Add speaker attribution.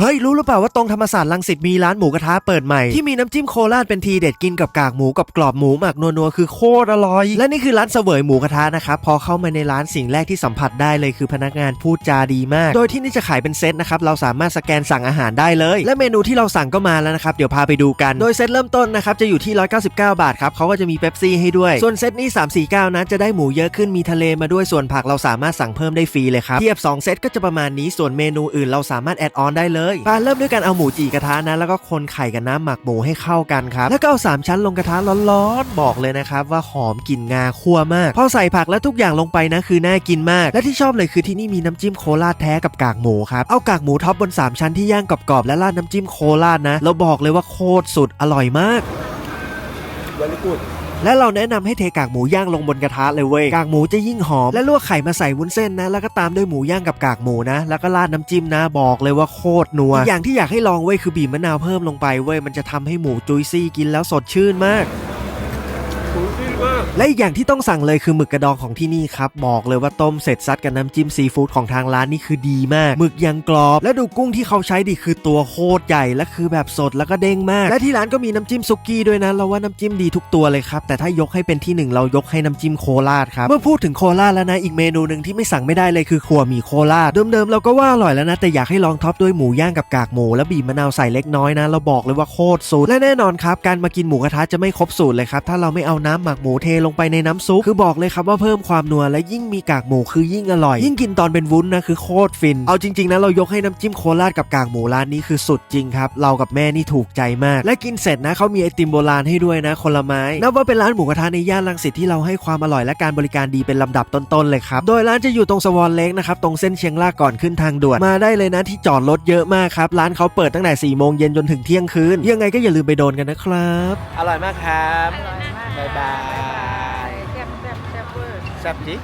Speaker 1: เฮ้ย รู้หรือเปล่าว่าตรงธรรมศาสตร์ลังสิตมีร้านหมูกระทะเปิดใหม่ ที่มีน้ำจิ้มโคราชเป็นทีเด็ดกินกับกากหมูกับกรอบหมูหมักนัวๆคือโคตรอร่อย และนี่คือร้านเสวยหมูกระทะนะครับพอเข้ามาในร้านสิ่งแรกที่สัมผัสได้เลยคือพนักงานพูดจาดีมาก โดยที่นี่จะขายเป็นเซตนะครับเราสามารถสแกนสั่งอาหารได้เลย และเมนูที่เราสั่งก็มาแล้วนะครับเดี๋ยวพาไปดูกัน โดยเซตเริ่มต้นนะครับจะอยู่ที่ 199 บาทครับเขาก็จะมีเป๊ปซี่ให้ด้วย ส่วนเซตนี้ 349 นะจะได้หมูเยอะขึ้นมีทะเลมาด้วยส่วนผักเราสามารถสั่งเพิ่มได้ฟรีเลยครับเทียบ2เซตก็จะประมาณนี้ส่วนเมนูอื่นเราสามารถแอดออนได้เลยปาเริ่มด้วยการเอาหมูจีกระทะนะแล้วก็คนไข่กับน้ำหมักหมูให้เข้ากันครับแล้วก็เอาสามชั้นลงกระทะร้อนๆบอกเลยนะครับว่าหอมกลิ่นงาคั่วมากพอใส่ผักและทุกอย่างลงไปนะคือน่ากินมาก และที่ชอบเลยคือที่นี่มีน้ำจิ้มโคราชแท้กับกากหมูครับเอากากหมูท็อปบนสามชั้นที่ย่างกรอบๆและราดน้ำจิ้มโคราชนะเราบอกเลยว่าโคตรสุดอร่อยมาก
Speaker 2: very good
Speaker 1: และเราแนะนำให้เทกากหมูย่างลงบนกระทะเลยเว้ยกากหมูจะยิ่งหอม และลวกไข่มาใส่วุ้นเส้นนะ แล้วก็ตามด้วยหมูย่างกับกากหมูนะ แล้วก็ราดน้ำจิ้มนะบอกเลยว่าโคตรนัวอีอย่างที่อยากให้ลองเว้ยคือบีบมะนาวเพิ่มลงไปเว้ยมันจะทำให้หมูจุยซี่กินแล้วสดชื่นมาก
Speaker 2: มาก
Speaker 1: และอีกอย่างที่ต้องสั่งเลยคือหมึกกระดองของที่นี่ครับ บอกเลยว่าต้มเสร็จซัดกับน้ำจิ้มซีฟู้ดของทางร้านนี่คือดีมาก หมึกยังกรอบ และดูกุ้งที่เขาใช้ดิคือตัวโคตรใหญ่และคือแบบสดแล้วก็เด้งมาก และที่ร้านก็มีน้ำจิ้มซุกี้ด้วยนะเราว่าน้ำจิ้มดีทุกตัวเลยครับแต่ถ้ายกให้เป็นที่หนึ่งเรายกให้น้ำจิ้มโคราชครับเมื่อพูดถึงโคราชแล้วนะอีกเมนูหนึ่งที่ไม่สั่งไม่ได้เลยคือขัวหมี่โคราชเดิมๆเราก็ว่าอร่อยแล้วนะแต่อยากให้ลองท็อปด้วยหมูย่างกับกากหมูและบีบมะนาวใส่เล็กน้อยนะเราบอกเลยว่าโคตรสุดและแน่นอนครับการมากินหมูกระทะจะไม่ครบสูตรเลยครับถ้าเราไม่เอาน้ำหมักหมูเทลงไปในน้ำซุปคือบอกเลยครับว่าเพิ่มความนัวและยิ่งมีกากหมูคือยิ่งอร่อย ยิ่งกินตอนเป็นวุ้นนะคือโคตรฟิน เอาจริงๆนะเรายกให้น้ำจิ้มโคราชกับกากหมูร้านนี้คือสุดจริงครับเรากับแม่นี่ถูกใจมาก และกินเสร็จนะเขามีไอติมโบราณให้ด้วยนะคนละไม้นับว่าเป็นร้านหมูกระทะในย่านรังสิตที่เราให้ความอร่อยและการบริการดีเป็นลำดับต้นๆเลยครับโดยร้านจะอยู่ตรงสวอนเล็กนะครับตรงเส้นเชียงรากก่อนขึ้นทางด่วนมาได้เลยนะที่จอดรถเยอะมากครับร้านเขาเปิดตั้งแต่4ี่โมงเย็นจนถึงเที่ยงคืนยังไงก็อย่าลืมไปโดนกันนะครับ
Speaker 2: อร่อยมากครับ
Speaker 3: อร่อยมาก
Speaker 2: บ๊ายบาย
Speaker 3: แซ่บแซ่บแซ่บเวอร์
Speaker 2: แซ่บจริง